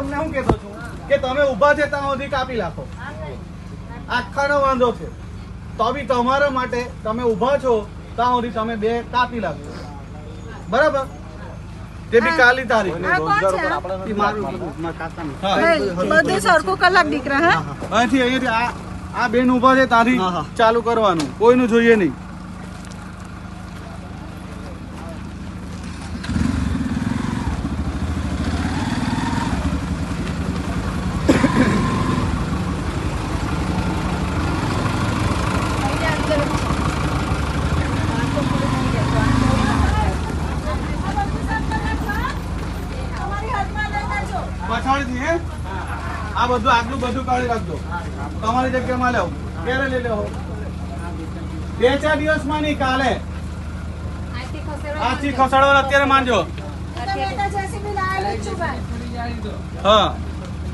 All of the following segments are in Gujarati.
તમને હું કહેતો છું કે તમે ઊભા છે ત્યાં સુધી કાપી નાખો. આખાનો વાંધો છે. તો બી તમારા માટે તમે ઊભા છો ત્યાં સુધી તમે બે કાપી નાખો. બરાબર? તે બી કાલી તારીખ. બધું સરખું કલાક દીકરા હા? અહીંથી અહીંયાથી આ આ બેન ઊભા છે તારી ચાલુ કરવાનું. કોઈનું જોઈએ નહીં પછાડીથી હે આ બધું આગલું બધું કાઢી રાખજો. તમારી જગ્યામાં લેવું. ક્યારે લઈ લેવો. બે ચાર દિવસમાં નહીં કાલે. આજથી ખસેડવા અત્યારે માનજો. હા.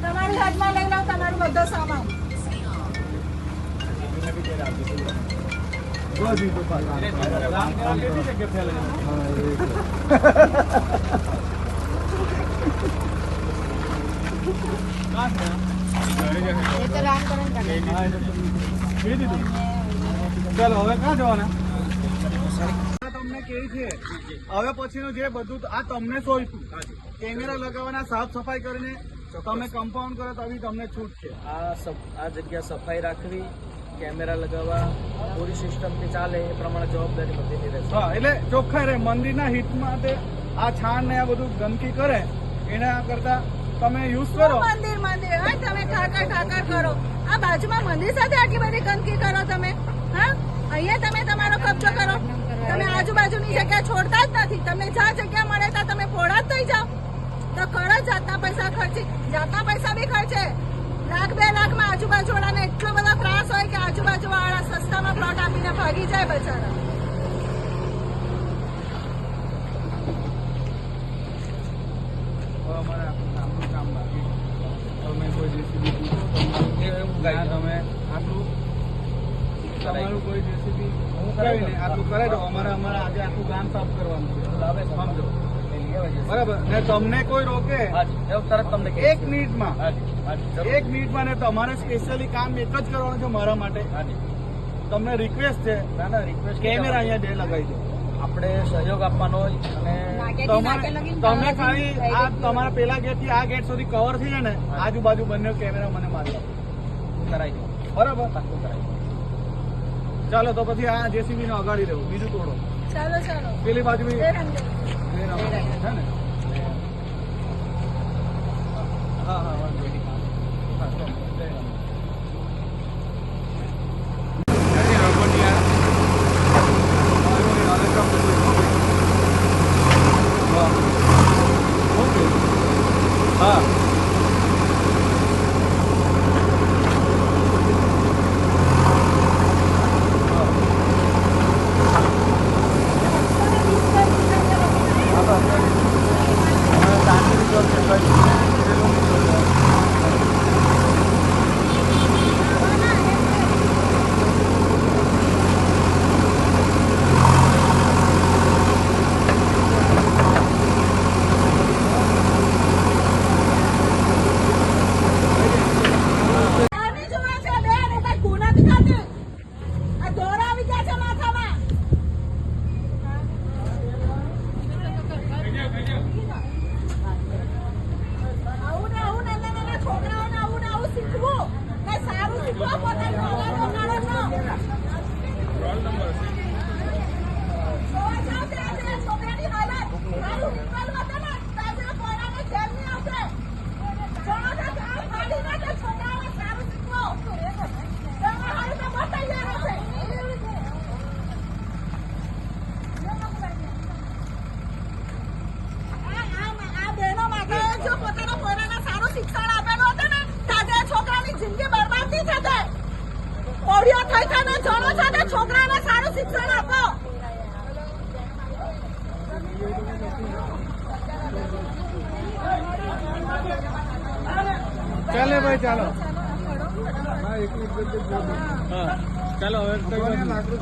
તમારી હાથમાં લઈ લો તમારું બધો સામાન. ચાલો હવે ક્યાં જવાના? તમને કેવી છે? હવે પછીનું જે બધું આ તમને સોંપ્યું. કેમેરા લગાવવાના સાફ સફાઈ કરીને તમે કમ્પાઉન્ડ કરો તો તમને છૂટ છે. આ આ જગ્યા સફાઈ રાખવી કેમેરા લગાવવા પૂરી સિસ્ટમથી ચાલે એ પ્રમાણે જવાબદારી બધી રહેશે. હા એટલે ચોખ્ખા રહે. મંદિરના હિત માટે આ છાણ ને આ બધું ગંદકી કરે એના કરતા તમે યુઝ કરો. મંદિર મંદિર. હા, તમે ઠાકર ઠાકર કરો. આ બાજુમાં મંદિર સાથે આટલી બધી ગંદકી કરો તમે. હા? અહીંયા તમે તમારો કબજો કરો. તમે આજુબાજુની જગ્યા છોડતા જ નથી. તમને જ્યાં જગ્યા મળે ત્યાં તમે ફોડા જ થઈ જાઓ. તો કરો જાતના પૈસા ખર્ચી. જાતના પૈસા બી ખર્ચે. લાખ, બે લાખમાં આજુબાજુ વાળાને એટલો બધો ત્રાસ હોય કે આજુબાજુ વાળા સસ્તામાં પ્લોટ આપીને ભાગી જાય બચારા હવે અમારે આટલું કામનું કામ બાકી છે. તમે કોઈ જેસીબી તમે આટલું તમારું કોઈ જેસીબી કરાવી આટલું કરાવી દો. અમારે અમારે આજે આખું ગામ સાફ કરવાનું છે. સમજો. બરાબર. ને તમને કોઈ રોકે? તરત તમને એક મિનિટમાં. હાજી. હાજી. એક મિનિટમાં ને તમારે સ્પેશિયલી કામ એક જ કરવાનું છે મારા માટે. તમને રિક્વેસ્ટ છે. ના ના રિક્વેસ્ટ કેમેરા અહીંયા બે લગાવી દો. આપણે સહયોગ આપવાનો હોય અને તમારે તમે ખાલી આ તમારા પેલા ગેટથી આ ગેટ સુધી કવર થઈ જાય ને આજુબાજુ બંને કેમેરા મને મારી આપો. કરાવી દઉં બરાબર? પાકું કરાવી દઉં ચાલો તો પછી આ જેસીબી ને અગાડી દેવું બીજું તોડો. ચાલો ચાલો. પેલી બાજુ. છે ને? હા હા વાંધો. હા, ચાલો. જય રામ. નથી રઘુનિયા. હવે કામ બધું. હા. ઓકે. હા આની જોવે છે બેન, એ કાંઈ ગુનો નથી કરતી. આ દોરા આવી ગયા છે માથામાં. આવું ને આવું નાના નાના છોકરાઓને આવું ને આવું શીખવું. કાંઈ સારું શીખવો પોતાની ઓલાદો કાઢો ન. જોવા જાઓ ત્યાં જે છોકરાની હાલત. મારું વિકલ્પ હતો ને, તાજે કોરાને જેલની આવશે. જોવા જાઓ ત્યાં ફાડી નાખે છોકરાઓને સારું શીખવો. તમે હારું તો બહુ તૈયાર હશે. આ- આ- આ બહેનો માટે જો પોતાના પોરાને સારું શિક્ષણ આપેલું હતું ને, તો આજે આ છોકરાની જિંદગી બરબાદ નહીં થશે. ઓડિયો થઈ થઈને જોડો છો તો છોકરાને સારું શિક્ષણ આપો. ચાલે ભાઈ ચાલો. હા ચાલો હવે લાકડું